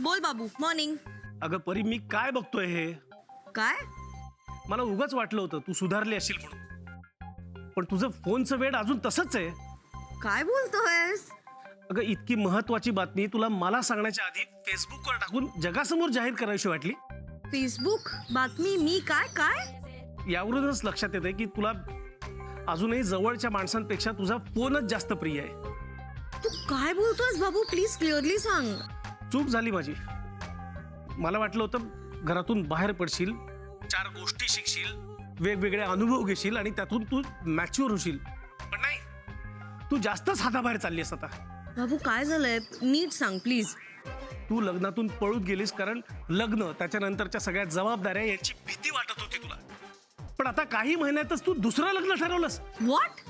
बोल बाबू. मॉर्निंग अगं परी मी काय बघतोय हे? काय? मला उगाच वाटलं होतं तू सुधारली असेल म्हणून. पण तुझं फोनचं वेळ अजून तसंच आहे. काय बोलतोयस? अगं इतकी महत्वाची बातमी तुला मला सांगण्याच्या आधी फेसबुकवर टाकून जगासमोर जाहीर करावीशी वाटली. फेसबुक बातमी मी काय? काय? यावरूनच लक्षात येते की तुला अजूनही जवळच्या माणसांपेक्षा तुझा फोनच जास्त प्रिय आहे. तू काय बोलतोयस बाबू? प्लीज क्लिअरली सांग. चूक झाली माझी. मला वाटलं होतं घरातून बाहेर पडशील चार गोष्टी शिकशील वेगवेगळे अनुभव घेशील आणि त्यातून तू मॅच्युअर होशील. पण नाही तू जास्तच हाताबाहेर चाललीस आता. बाबू काय झालंय? नीट सांग प्लीज तू लग्नातून पळून गेलीस कारण लग्न त्याच्यानंतरच्या सगळ्या जबाबदाऱ्या यांची भीती वाटत होती तुला. पण आता काही महिन्यातच तू दुसरं लग्न ठरवलंस. व्हॉट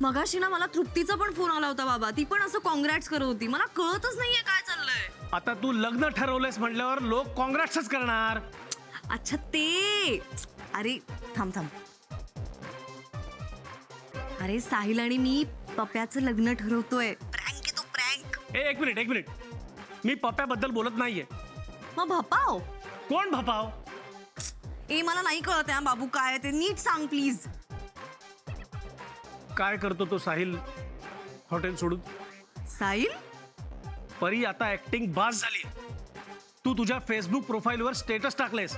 मगाशी ना मला तृप्तीचा पण फोन आला होता बाबा. ती पण असं कॉंग्रॅट्स करत होती. मला कळतच नाहीये काय आता तू लग्न ठरवलंयस म्हटल्यावर लोक काँग्रेसच करणार. अच्छा ते. अरे थांब थांब. अरे साहिल आणि मी पप्याचं लग्न ठरवतोय. प्रँक आहे तो प्रँक. ए एक मिनिट एक मिनिट. मी पप्प्याबद्दल बोलत नाहीये. मग भपाव? कोण भपाव? ए मला नाही कळत आहे हा बाबू काय आहे ते. नीट सांग प्लीज. काय करतो तो साहिल? हॉटेल सोडून. साहिल? परी आता ऍक्टिंग बास झाली. तू तुझ्या फेसबुक प्रोफाईलवर स्टेटस टाकलेस.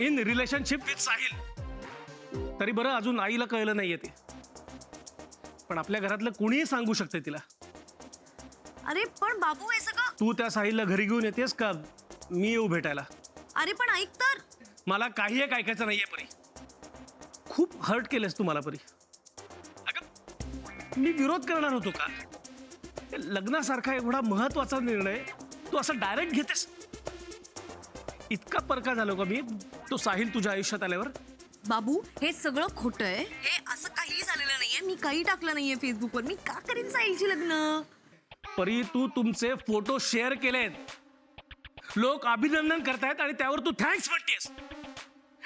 इन रिलेशनशिप विथ साहिल तरी बरं अजून आईला कळलं नाहीये ते. पण आपल्या घरातलं कुणीही सांगू शकते तिला. अरे पण बाबू हे सगळं तू त्या साहिलला घरी घेऊन येतेस का? मी येऊ भेटायला. अरे पण ऐक तर. मला काही एक ऐकायचं नाहीये परी. खूप हर्ट केलेस तू मला परी. अगं मी विरोध करणार होतो का? लग्नासारखा एवढा महत्त्वाचा निर्णय तू असं डायरेक्ट घेतेस? इतका परका झालो का मी? तो साहिल तुझ्या आयुष्यात आल्यावर? बाबू हे सगळं खोटं आहे. हे असं काही झालेलं नाहीये. मी काही टाकलं नाहीये फेसबुकवर मी का करीन साहिलची लग्न? परी तू तुमचे फोटो शेअर केलेत. लोक अभिनंदन करतायत आणि त्यावर तू थँक्स म्हणतेस.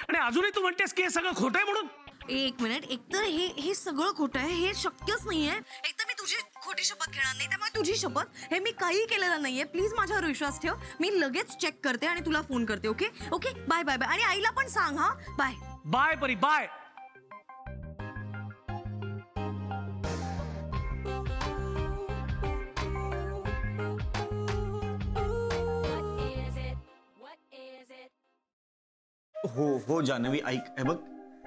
आणि अजूनही तू म्हणतेस की हे सगळं खोटं आहे म्हणून? एक मिनिट. एकतर हे हे सगळं खोटं आहे. हे शक्यच नाहीये. एकतर मी तुझी खोटी शपथ घेणार नाही त्यामुळे तुझी शपथ हे मी काही केलेलं नाहीये. प्लीज माझ्यावर विश्वास ठेव. मी लगेच चेक करते आणि तुला फोन करते okay okay bye bye bye आणि आईला पण सांग हा. Bye bye Pari bye? हो हो जानवी ऐक. हे बघ.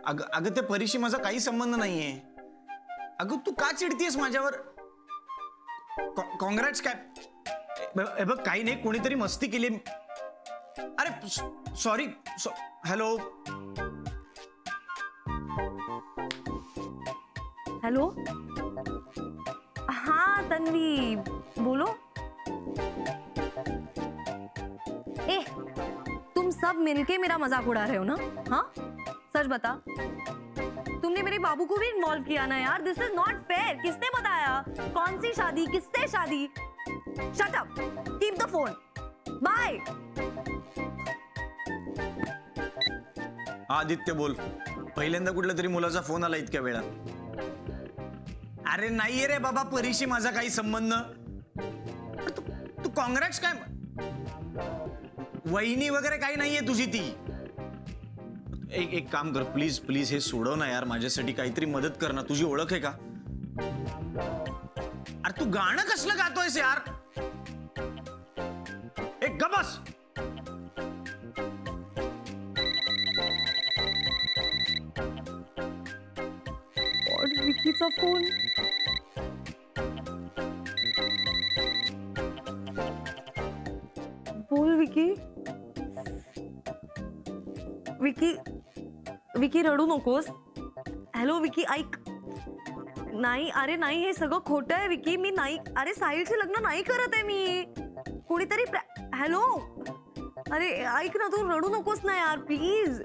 अगं अगं त्या परीशी माझा काही संबंध नाहीये. अगं तू का चिडतीयस माझ्यावर? कॉंग्रॅट्स काय बघ काही नाही कोणीतरी मस्ती केली अरे सॉरी हॅलो हेलो हाँ तन्वी, बोलो। ए, तुम सब मिलके मेरा मज़ाक उड़ा रहे हो ना? हाँ? सच बता। मेरे बाबू को भी इन्वॉल्व किया ना यार। दिस इज नॉट फेयर किसने बताया? कौन सी शादी? किससे शादी? Shut up keep the phone bye Aditya बोल। पहिल्यांदा कुठल्या तरी मुलाचा फोन आला इतक्या वेळात अरे नाहीये रे बाबा परीशी माझा काही संबंध. तू काँग्रेस काय? वहिनी वगैरे काही नाहीये तुझी ती. एक एक काम कर प्लीज प्लीज हे सोडव ना यार माझ्यासाठी काहीतरी मदत कर ना. तुझी ओळख आहे का? अरे तू गाणं कसलं गातोयस यार? एक गबस विकीचा फोन बोल विकी विकी विकी रडू नकोस. हॅलो विकी ऐक. नाही अरे नाही हे सगळं खोटं आहे विकी. मी नाही अरे साहिलचे लग्न नाही करत आहे मी. कुणीतरी हॅलो अरे ऐक ना तू रडू नकोस ना यार प्लीज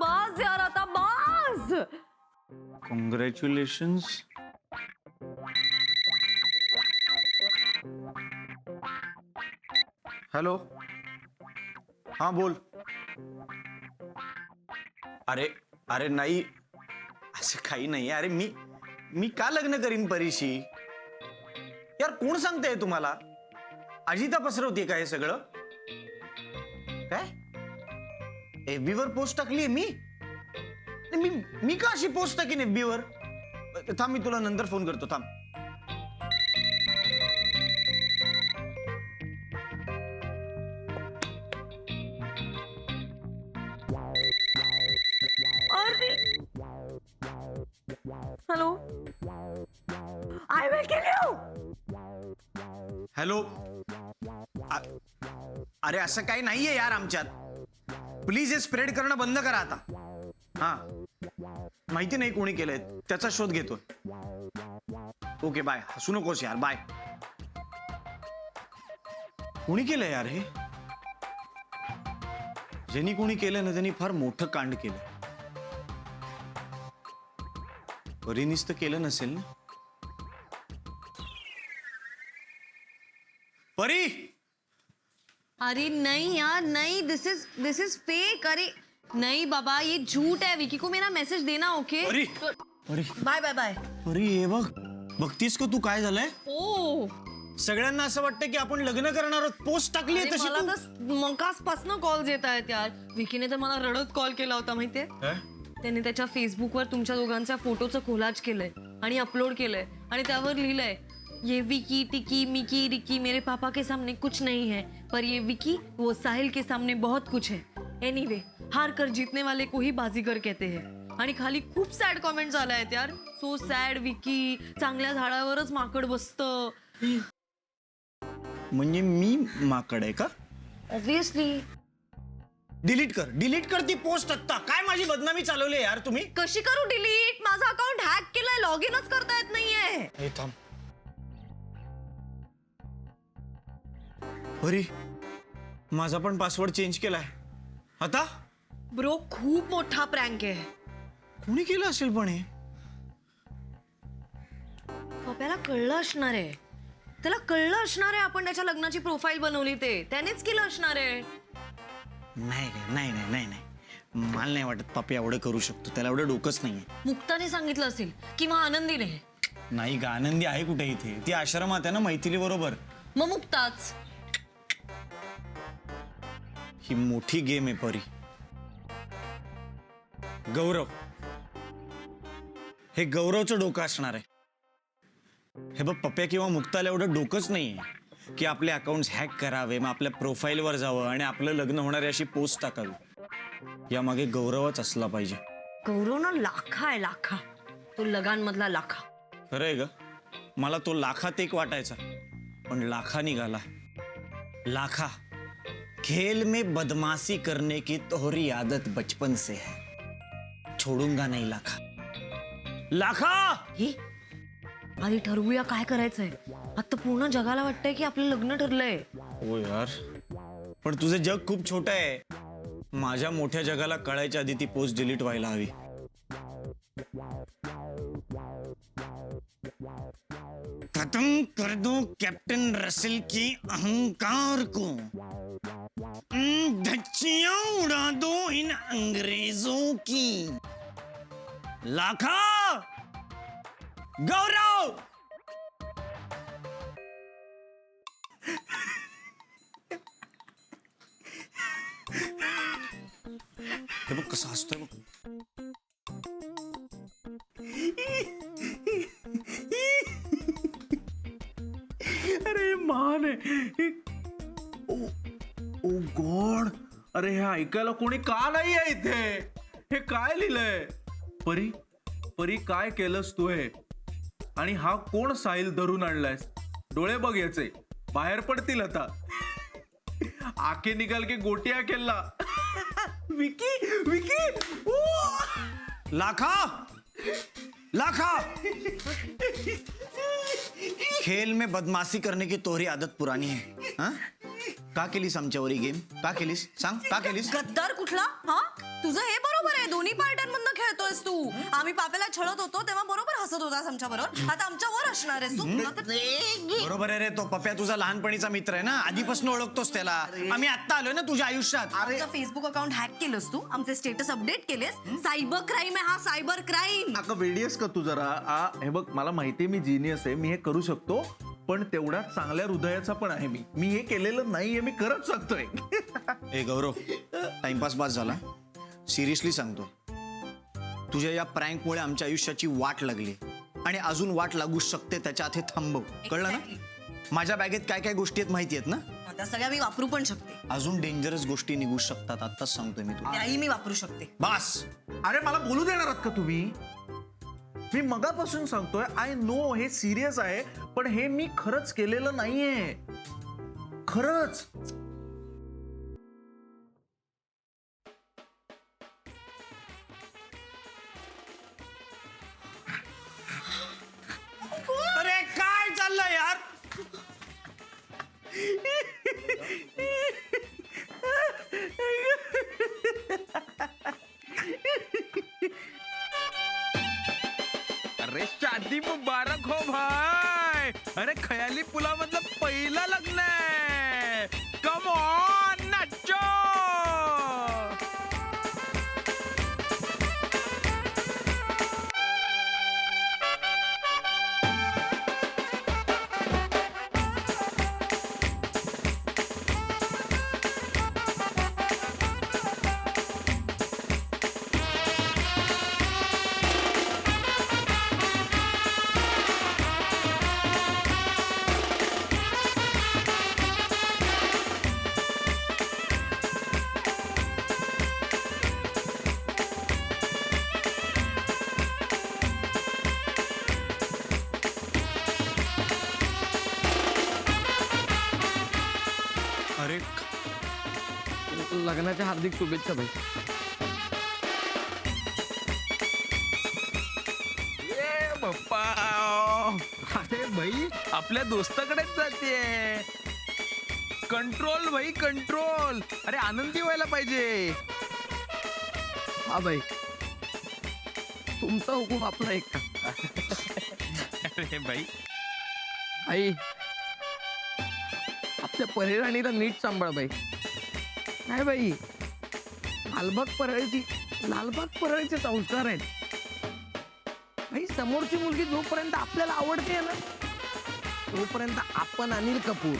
बस यार आता बस. Congratulations hello. हा बोल. अरे अरे नाही. असं काही नाही. अरे मी मी का लग्न करीन परीशी? यार कोण सांगताय तुम्हाला? अजिता पसरवते का हे सगळं? काय? FB वर पोस्ट टाकली मी? मी मी का अशी पोस्ट टाकीन FB वर? थांब मी तुला नंतर फोन करतो. थांब. हॅलो? अरे असं काही नाहीये यार आमच्यात. प्लीज हे स्प्रेड करणं बंद करा आता. हा. माहिती नाही कोणी केलंय. त्याचा शोध घेतोय. ओके बाय हसू नकोस यार. बाय कोणी केलंय यार हे? ज्यांनी कोणी केलं ना त्यांनी फार मोठं कांड केलं परीनीच तर केलं नसेल ना? परी। अरे नहीं यार नहीं this is this is fake अरे नहीं बाबा ये झूठ है विकी को मेरा मैसेज देना ओके अरे अरे बाय बाय बाय अरे हे बघ बघतीस का तू काय झालंय? ओ सगळ्यांना असं वाटतं की आपण लग्न करणार आहोत पोस्ट टाकली अरे तशी मला तू. तर मकासपासनं कॉल्स येत आहेत यार. विकीने तर मला रडत कॉल केला होता माहितीये? त्याने त्याच्या फेसबुकवर तुमच्या दोघांच्या फोटोचं कोलाज केलंय आणि अपलोड केलंय आणि त्यावर लिहिलंय ये विकी टिकी मिकी रिकी मेरे पापा के सामने कुछ नहीं है पर ये विकी वो साहिल के सामने बहुत कुछ है। एनीवे हार कर जीतने वाले को ही बाजीगर कहते हैं। आणि खाली खूप सॅड कॉमेंट झाले आहेत यार. सो सॅड विकी चांगल्या झाडावरच माकड बसतं. म्हणजे मी माकड आहे का? ऑब्विसली डिलीट कर. डिलीट कर ती पोस्ट आत्ता. काय माझी बदनामी चालवली यार तुम्ही? कशी करू डिलीट माझा अकाउंट हॅक केलाय लॉग इनच करता येत नाहीये. हे थांब. अरे माझा पण पासवर्ड चेंज केलाय. आता? ब्रो खूप मोठा प्रँक आहे. कोणी केलं असेल पण हे? पप्याला कळलं असणार आहे. त्याला कळलं असणार आहे आपण त्याच्या लग्नाची प्रोफाईल बनवली ते. त्यानेच केलं असणार आहे. नाही रे, नाही नाही नाही नाही. मला नाही वाटत पापी एवढं करू शकतो. त्याला एवढं डोकंच नाहीये. मुक्ताने सांगितलं असेल किंवा आनंदीने. नाही का आनंदी आहे कुठे इथे? ती आश्रमात आहे ना मैथिली बरोबर? मग मुक्ताच. ही मोठी गेम आहे परी. गौरव. हे गौरवचं डोकं असणार आहे. हे बघ पप्प्या किंवा मुक्ताला एवढं डोकंच नाहीये की आपले अकाउंट हॅक करावे मग आपल्या प्रोफाईलवर जावं आणि आपलं लग्न होणारी अशी पोस्ट टाकावी. यामागे गौरवच असला पाहिजे. गौरव ना लाखा आहे लाखा. तो लगांमधला लाखा. खरं आहे ग. मला तो लाखात एक वाटायचा. पण लाखा निघाला. लाखा. खेल में बदमाशी करने की तोहरी आदत बचपन से है। छोडूंगा नहीं लाखा। लाखा! हे आधी ठरवूया काय करायचंय. आता पूर्ण जगाला वाटतंय की आपलं लग्न ठरलंय. हो यार. पण तुझं जग खूप छोटं आहे. माझ्या मोठ्या जगाला कळायच्या आधी ती पोस्ट डिलीट व्हायला हवी. खत्म कर दो कैप्टन रसेल के अहंकार को। हम्म, धज्जियां उड़ा दो इन अंग्रेजों की। लाखा! गौरव! हे बघ कसं हसतोय बघ ओ ओ गॉड. अरे हे ऐकायला कोणी का नाही आहे इथे? हे काय लिहिलंय? परी परी काय केलंस तू हे? आणि हा कोण साहिल धरून आणलायस? डोळे बघ याचे. बाहेर पडतील आता. आखे निघाल की गोटिया केला विकी विकी! लाखा! लाखा! खेल में बदमाशी करने की तोहरी आदत पुरानी है हाँ? का केलीस आमच्यावर ही गेम का केलीस सांग का केलीस गद्दार कुठला? हा? तुझं हे बरोबर आहे दोन्ही पार्ट्यांमधनं खेळतोयस तू? आम्ही पापेला छळत होतो तेव्हा बरोबर हसत होतास आमच्या बरोबर आता आमच्यावर असणार आहेस तू? बरोबर आहे रे तो पप्या तुझा लहानपणीचा मित्र आहे ना? आधीपासून ओळखतोस त्याला. आम्ही आत्ता आलोय ना तुझ्या आयुष्यात. फेसबुक अकाउंट हॅक केलंस तू? आमचे स्टेटस अपडेट केलेस? सायबर क्राईम आहे हा सायबर क्राईम अगं वेडियस का तू जरा. आ, हे बग मला माहितीये मी जिनियस आहे मी हे करू शकतो पण तेवढ्याच चांगल्या हृदयाचा पण आहे मी. मी हे केलेलं नाहीये मी करत सांगतोय ए गौरव टाइमपास बास झाला. सिरियसली सांगतो. तुझ्या या प्रँकमुळे आमच्या आयुष्याची वाट लागली. आणि अजून वाट लागू शकते त्याच्या आत हे थांबव. कळलं ना? माझ्या बॅगेत काय काय गोष्टी आहेत माहिती आहेत ना? त्या सगळ्या मी वापरू पण शकते. अजून डेंजरस गोष्टी निघू शकतात आताच सांगतोय मी तुला. त्याही मी वापरू शकते. बास! अरे मला बोलू देणार आहात का तुम्ही? मी मगापासून सांगतोय आय नो हे सिरियस आहे पण हे मी खरंच केलेलं नाहीये. खरंच. लग्नाच्या हार्दिक शुभेच्छा भाई. ए पप्पा. अरे भाई. आपल्या दोस्ताकडेच जाते कंट्रोल भाई कंट्रोल. अरे आनंदी व्हायला पाहिजे. हा बाई तुमचा हुकूम आपला एक अरे भाई. आई आपल्या परिराणीला नीट सांभाळ बाई नाही बाई? लालबाग परळीची लालबाग परळीचे संस्कार आहेत. बाई समोरची मुलगी जोपर्यंत आपल्याला आवडते ना तोपर्यंत आपण अनिल कपूर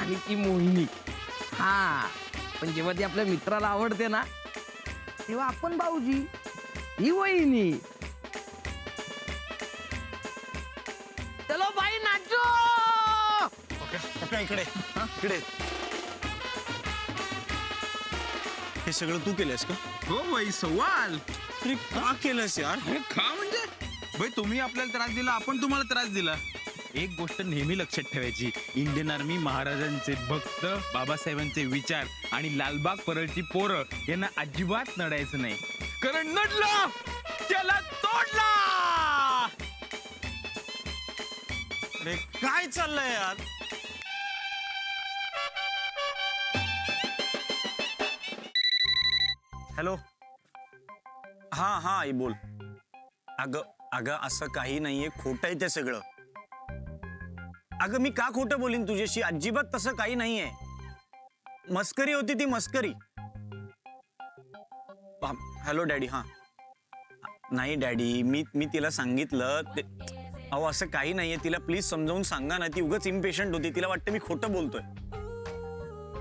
आणि ती मोहिनी. हा पण जेव्हा ती आपल्या मित्राला आवडते ना तेव्हा आपण भाऊजी ही वहिनी. चलो बाई नाचो! इकडे. इकडे. हे सगळं तू केलंस का? हो भाई सवाल. अरे का केलंस यार? अरे का म्हणजे? भाई तुम्ही आपल्याला त्रास दिला आपण तुम्हाला त्रास दिला. एक गोष्ट नेहमी लक्षात ठेवायची. इंडियन आर्मी महाराजांचे भक्त बाबासाहेबांचे विचार आणि लालबाग परळची पोरं यांना अजिबात नडायचं नाही. कारण नडलं! त्याला तोडला! अरे काय चाललंय यार? हॅलो. हा हा आई बोल. अगं अगं असं काही नाहीये. खोटं आहे ते सगळं. अगं मी का खोटं बोलीन तुझ्याशी? अजिबात तसं काही नाहीये. मस्करी होती ती मस्करी. हॅलो डॅडी हा. नाही डॅडी मी मी तिला सांगितलं ते अहो असं काही नाहीये. तिला प्लीज समजावून सांगा ना. ती उगाच इम्पेशंट होती. तिला वाटतं मी खोटं बोलतोय.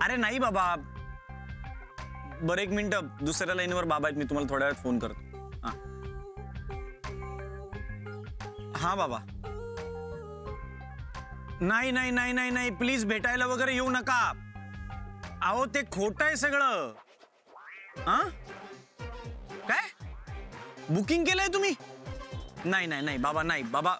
अरे नाही बाबा. बरं एक मिनटं. दुसऱ्या लाईनवर बाबा आहेत मी तुम्हाला थोड्या वेळात फोन करतो. हा. बाबा. नाही नाही नाही नाही नाही. प्लीज भेटायला वगैरे येऊ नका. अहो ते खोट आहे सगळं. हा? काय? बुकिंग केलंय तुम्ही? नाही नाही नाही. बाबा नाही. बाबा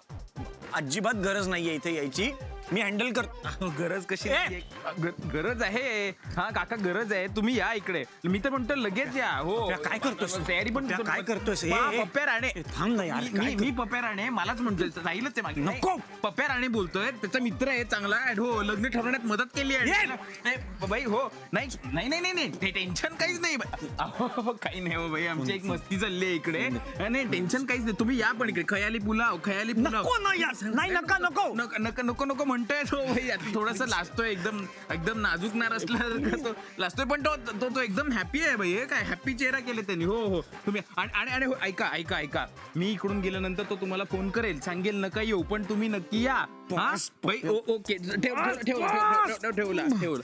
अजिबात गरज नाहीये इथे यायची. मी हँडल कर अहो, गरज कशी नाहीये? ग- गरज आहे. हा काका गरज आहे. तुम्ही या इकडे. मी तर म्हणतो लगेच या. हो. काय करतोयस? तयारी पण. काय करतोयस? पहा, ए, पप्प्या राणे. ए, थांब ना यार, मी- काय मी- मी पप्प्या राणे मलाच म्हणतोय. राहीलच आहे मागे. नको. नाही, पप्प्या राणे बोलतोय. त्याचा मित्र आहे चांगला. आहे हो लग्न ठरवण्यात मदत केली आहे. नाही, बाई हो. नाही नाही नाही नाही नाही. ते टेन्शन काहीच नाही. अहो, काही नाही हो बाई. आमची एक मस्ती चालली आहे इकडे. नाही टेन्शन काहीच नाही. तुम्ही या पण इकडे. खयाली पुलाव खयाली पुलाव. नको ना यार. नाही नको नको नको नको नको म्हणतोय तो थोडस लाजतोय एकदम एकदम नाजूक नार असला तो लाजतोय पण तो तो तो एकदम हॅपी आहे भाई हे काय? हॅपी चेहरा केले त्यांनी. हो हो. तुम्ही आणि आणि हो, ऐका ऐका ऐका. मी इकडून गेल्यानंतर तो तुम्हाला फोन करेल. सांगेल नका येऊ पण तुम्ही नक्की या. हा? ओके. ठेव ठेव- ठेव- ठेव- ठेव- ठेव- ठेवला ठेवला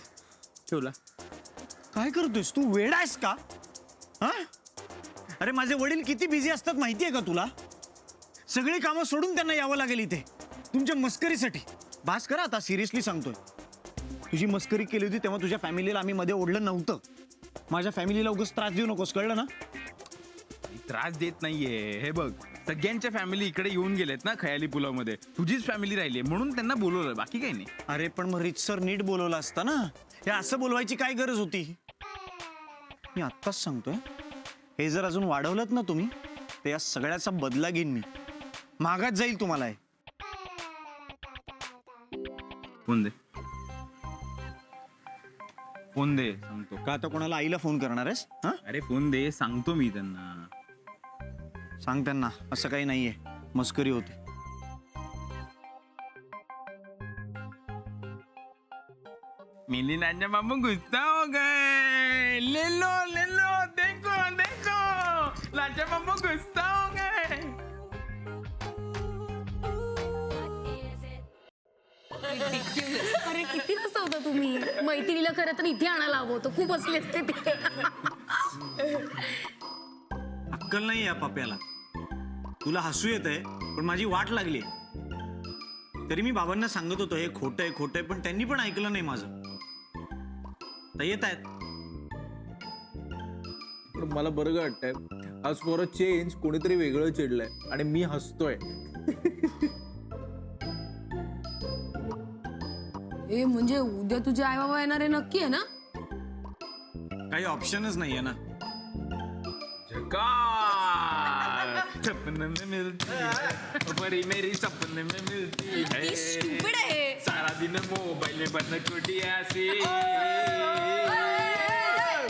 ठेवला. काय करतोयस? तू वेड आहेस का? हा? अरे माझे वडील किती बिझी असतात माहितीये का तुला? सगळी कामं सोडून त्यांना यावं लागेल इथे. तुमच्या मस्करीसाठी. बास करा आता सिरियसली सांगतोय. तुझी मस्करी केली होती तेव्हा तुझ्या फॅमिलीला आम्ही मध्ये ओढलं नव्हतं. माझ्या फॅमिलीला उगाच त्रास देऊ नकोस कळलं ना? त्रास देत नाहीये. हे बघ सगळ्यांच्या फॅमिली इकडे येऊन गेलेत ना खयाली पुलावमध्ये तुझीच फॅमिली राहिली म्हणून त्यांना बोलवलं बाकी काही नाही. अरे पण मग रितसर नीट बोलवलं असतं ना? हे असं बोलवायची काय गरज होती? मी आत्ताच सांगतोय हे जर अजून वाढवलं ना तुम्ही तर या सगळ्याचा बदला घेईन मी. मागात जाईल तुम्हाला हे फोन दे फोन दे सांगतो. का आता कोणाला आईला फोन करणार आहेस? हा? अरे फोन दे सांगतो मी त्यांना. सांग त्यांना. असं काही नाहीये. मस्करी होती. मिली नान्या मामू गुस्सा हो गए. ले लो ले लो. देखो देखो. लाजा मामू गुस्सा अरे किती हसवता तुम्ही? मैत्रिणीला खरं तर इथे आणायला हवं होतं. खूप हसले असते ते. अक्कल नाही या पप्याला. तुला हसू येत आहे पण माझी वाट लागली तरी मी बाबांना सांगत होतो हे खोटं आहे खोटं आहे पण त्यांनी पण ऐकलं नाही माझं. तर येत आहेत. पण मला बरं वाटतंय आज फॉर अ चेंज कोणीतरी वेगळं चिडलंय आणि मी हसतोय. ए म्हणजे उद्या तुझे आई बाबा येणार आहे नक्की आहे ना? काही ऑप्शनच नाहीये ना. झकास सपने में मिलती है परी मेरी सपने में मिलती है. स्टुपिड आहे. सारा दिन मोबाइल में बंद कुटिया सी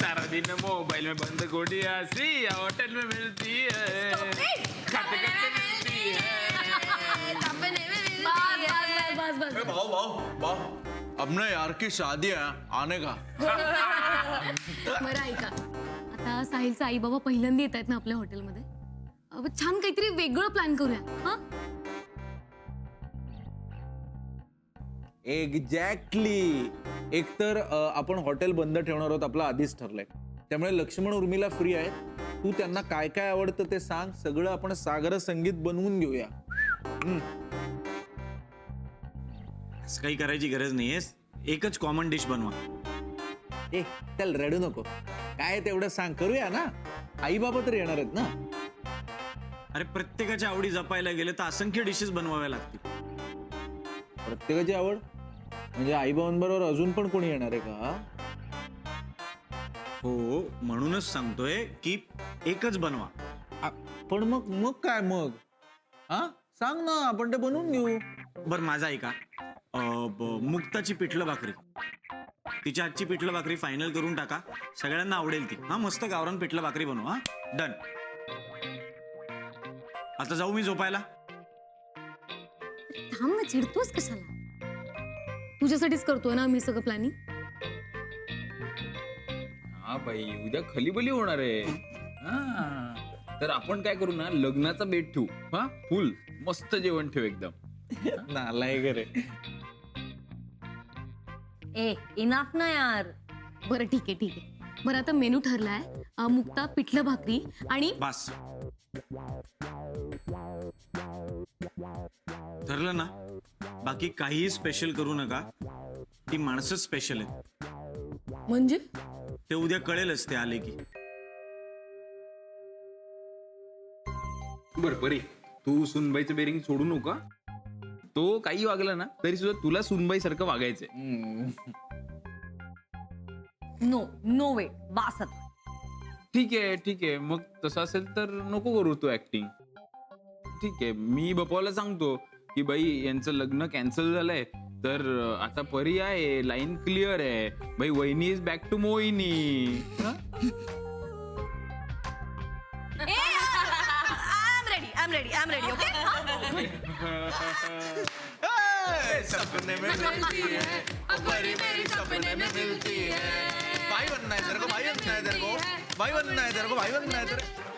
सारा दिन मोबाइल में बंद कुटिया सी होटल में मिलती है. खाते खाते मिलती है. बस बस बस बस भाऊ भाऊ भाऊ. अब ना यार की शादी है आने का। बरं ऐका. आता साहिलचे आई बाबा पहिल्यांदा येत आहेत ना आपल्या हॉटेलमध्ये. छान काहीतरी वेगळं प्लॅन करूया हा? एक्झॅक्टली एकतर अ, आपण हॉटेल बंद ठेवणार आहोत आपलं आधीच ठरलंय. त्यामुळे लक्ष्मण उर्मिला फ्री आहेत. तू त्यांना काय काय आवडतं ते सांग. सगळं आपण सागर संगीत बनवून घेऊया. असं काही करायची गरज नाहीये. एकच कॉमन डिश बनवा. ए चल रडू नको. काय तेवढं सांग. करूया ना. आई बाबा तर येणार आहेत ना. अरे प्रत्येकाच्या आवडी जपायला गेले तर असंख्य डिशेस बनवाव्या लागतील. प्रत्येकाची आवड? म्हणजे आई बाबांबरोबर अजून पण कोणी येणार आहे का? हो म्हणूनच सांगतोय की एकच बनवा. आ, पण मग मग काय मग? हा? सांग ना आपण ते बनवून घेऊ. बर माझा ऐका मुक्ताची पिठलं भाकरी. तिच्या हातची पिठलं भाकरी फायनल करून टाका. सगळ्यांना आवडेल ती. हा मस्त गावरान पिठलं भाकरी बनव हा. डन आता जाऊ मी झोपायला. थांब ना चिडतोस कशाला? तुझ्यासाठीच करतोय ना मी सगळं प्लॅनिंग हा बाई उद्या खलीबली होणार आहे. हा. तर आपण काय करू ना लग्नाचा बेट ठेवू. हा फुल मस्त जेवण ठेवू एकदम. नालाय रे. ए इनाफ ना यार. बरं ठीक आहे ठीक आहे. बरं आता मेनू ठरलाय. अं, मुक्ता पिठलं भाकरी आणि बस. ठरलं ना? बाकी काहीही स्पेशल करू नका. ती माणसं स्पेशल आहेत. म्हणजे? ते उद्या कळेलच ते आले की. बर परी. तू सुनबाईचं बेरिंग सोडू नका तो काही वागला ना तरी सुद्धा तुला सुनबाई सारखं वागायचंय. नो नो वे बास आता. ठीक आहे ठीक आहे मग तसं असेल तर नको करू तू ऍक्टिंग ठीक आहे मी बपवाला सांगतो की बाई यांचं लग्न कॅन्सल झालंय तर आता परी आहे लाईन क्लिअर आहे बाई वहिनी is back to Mohini I'm ready, I'm ready, okay? सपने में मिलती है परी मेरी सपने में मिलती है भाई बनना है तेरे को भाई बनना है तेरे को भाई बनना है तेरे को भाई बनना है तेरे